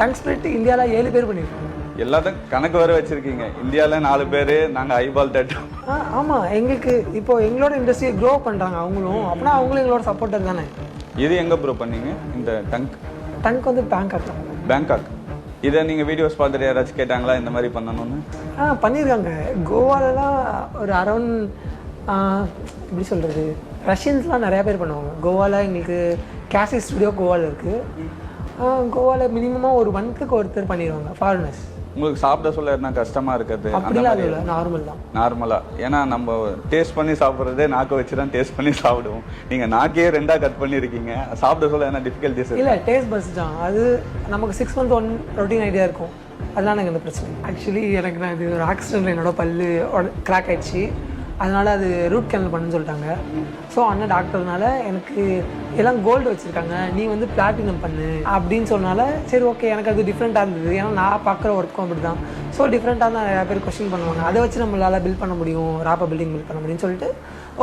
Tongue spirit இந்தியாவில் ஏழு பேர் பண்ணியிருக்காங்க எல்லாத்தையும் கணக்கு வர வச்சிருக்கீங்க. இந்தியால நாலு பேர் நாங்க ஐபால் தட்டோம் ஆ ஆமாம் எங்களுக்கு இப்போ எங்களோட இண்டஸ்ட்ரியை க்ரோ பண்ணுறாங்க அவங்களும். அப்படின்னா அவங்களும் எங்களோட சப்போர்ட்டர் தானே? இது எங்க ப்ரோ பண்ணீங்க? இந்த டங்க் டங்க் வந்து பேங்காக் பேங்காக் இதை நீங்க வீடியோஸ் பார்த்துட்டு யாராச்சும் கேட்டாங்களா இந்த மாதிரி பண்ணணும்னு? ஆ பண்ணியிருக்காங்க கோவாலலாம் ஒரு அரௌண்ட் எப்படி சொல்கிறது ரஷ்யன்ஸ்லாம் நிறையா பேர் பண்ணுவாங்க. கோவாவில் எங்களுக்கு கேசி ஸ்டுடியோ கோவாவில் இருக்குது கோவாவில் மினிமமாக ஒரு மந்த்துக்கு ஒருத்தர் பண்ணிடுவாங்க ஃபாரினர்ஸ் உங்களுக்கு சாப்பிட சொல்ல என்ன கஷ்டமா இருக்குது அந்த அப்படிலாம் இல்லை நார்மல் தான். நார்மலா ஏன்னா நம்ம டேஸ்ட் பண்ணி சாப்பிட்றதே நாக்கை வச்சு தான் டேஸ்ட் பண்ணி சாப்பிடுவோம். நீங்க நாக்கே ரெண்டா கட் பண்ணியிருக்கீங்க சாப்பிட சொல்ல என்ன டிஃபிகல்ட்டிஸ் இல்லை டேஸ்ட் பஸ் தான். அது நமக்கு six month one routine idea இருக்கும். அதெல்லாம் எனக்கு இந்த பிரச்சனை. ஆக்சுவலி எனக்கு நான் இது ஒரு ஆக்சிடென்ட் என்னோட பல்லு கிராக் ஆயிடுச்சு. அதனால் அது ரூட் கேனல் பண்ணுன்னு சொல்லிட்டாங்க. ஸோ அண்ணன் டாக்டர்னால எனக்கு எல்லாம் கோல்டு வச்சுருக்காங்க. நீ வந்து பிளாட்டினம் பண்ணு அப்படின்னு சொன்னால சரி ஓகே எனக்கு அது டிஃப்ரெண்ட்டாக இருந்தது. ஏன்னா நான் பார்க்குற ஒர்க்கும் அப்படி தான் ஸோ டிஃப்ரெண்ட்டாக தான் நிறையா பேர் கொஸ்டின் பண்ணுவாங்க. அதை வச்சு நம்மளால் பில்ட் பண்ண முடியும் ராப்பா பில்டிங் பில்ட் பண்ண முடியும்னு சொல்லிட்டு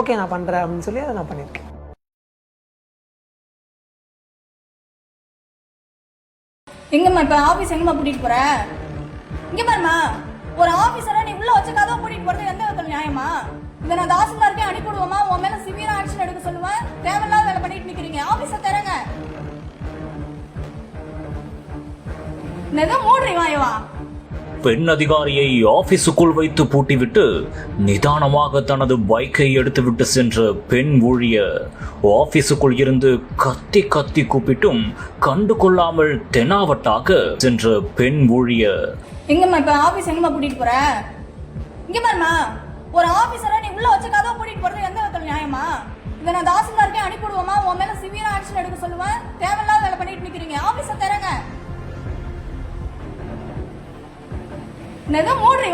ஓகே நான் பண்ணுறேன் அப்படின்னு சொல்லி அதை நான் பண்ணியிருக்கேன். எங்கம்மா இப்போ ஆஃபீஸ் எங்கம்மா கூட்டிகிட்டு போகிற இங்கே பாருமா ஒரு ஆபீசரை நீ உள்ள வச்சு கதவு பூட்டிட்டு போறது எந்த விதத்துல நியாயமா? இதை நான் தாசில்தாருக்கே அனுப்பிவிடுவோமா? உன் மேல சிவியரா ஆக்ஷன் எடுக்க சொல்லுவேன். தேவையில்லாத வேலை பண்ணிட்டு நிக்கிறீங்க. ஆபீஸ தரங்க எதுவும் மூடுறி வாயவா பெண் அதிகாரியை ஆபீஸுக்குள் வைத்து பூட்டிவிட்டு நிதானமாக தனது பைக்கை எடுத்துவிட்டு சென்ற பெண் ஊழியர் ஆபீஸுக்குள் இருந்து கத்தி கத்தி கூப்பிட்டும் கண்டு கொள்ளாமல் தெனாவட்டாக சென்ற பெண் ஊழியர் எங்கம்மா இப்ப ஆபீஸ் எங்கம்மா கூட்டிட்டு போற? இங்க பாருமா ஒரு ஆபீசரை நீ உள்ள வச்சு கதவை கூட்டிட்டு போறது எந்த விதத்துல நியாயமா? இதை நான் தாசில்தாருக்கே அனுப்பிடுவோமா உன் மேல சிவியரா ஆக்ஷன் எடுக்க சொல்லுவேன். தேவையில்லாத வேலை பண்ணிட்டு நிக்கிறீங்க. ஆபீஸ தரங்க எதுவும் மூடுறி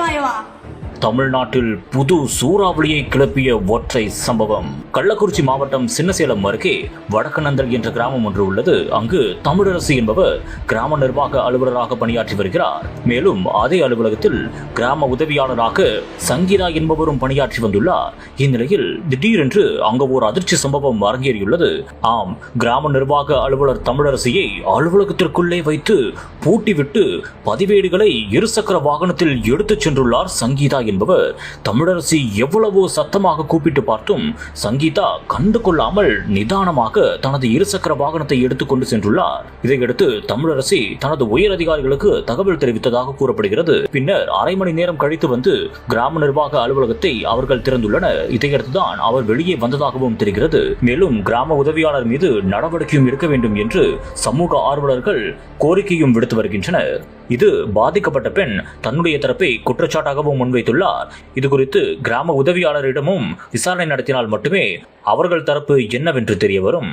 தமிழ்நாட்டில் புது சூறாவளியை கிளப்பிய ஒற்றை சம்பவம். கள்ளக்குறிச்சி மாவட்டம் சின்னசேலம் அருகே வடக்கநந்தல் என்ற கிராமம் ஒன்று உள்ளது. அங்கு தமிழரசு என்பவர் கிராம நிர்வாக அலுவலராக பணியாற்றி வருகிறார். மேலும் அதே அலுவலகத்தில் கிராம உதவியாளராக சங்கீதா என்பவரும் பணியாற்றி வந்துள்ளார். இந்நிலையில் திடீரென்று அங்கு ஒரு அதிர்ச்சி சம்பவம் அரங்கேறியுள்ளது. ஆம் கிராம நிர்வாக அலுவலர் தமிழரசியை அலுவலகத்திற்குள்ளே வைத்து பூட்டிவிட்டு பதிவேடுகளை இருசக்கர வாகனத்தில் எடுத்துச் சென்றுள்ளார் சங்கீதா என்பவர் தமிழரசி எவ்வளவோ சத்தமாக கூப்பிட்டு பார்த்தும் சங்கீதா கண்டு கொள்ளாமல் நிதானமாக தனது இருசக்கர வாகனத்தை எடுத்துக்கொண்டு சென்றுள்ளார். இதையடுத்து தமிழரசி தனது உயர் அதிகாரிகளுக்கு தகவல் தெரிவித்ததாக கூறப்படுகிறது. பின்னர் அரை மணி நேரம் கழித்து வந்து கிராம நிர்வாக அலுவலகத்தை அவர்கள் திறந்துள்ளனர். இதையடுத்துதான் அவர் வெளியே வந்ததாகவும் தெரிகிறது. மேலும் கிராம உதவியாளர் மீது நடவடிக்கையும் எடுக்க வேண்டும் என்று சமூக ஆர்வலர்கள் கோரிக்கையும் விடுத்து வருகின்றனர். இது பாதிக்கப்பட்ட பெண் தன்னுடைய தரப்பை குற்றச்சாட்டாகவும் முன்வைத்துள்ளார். இது குறித்து கிராம உதவியாளரிடமும் விசாரணை நடத்தினால் மட்டுமே அவர்கள் தரப்பு என்னவென்று தெரிய வரும்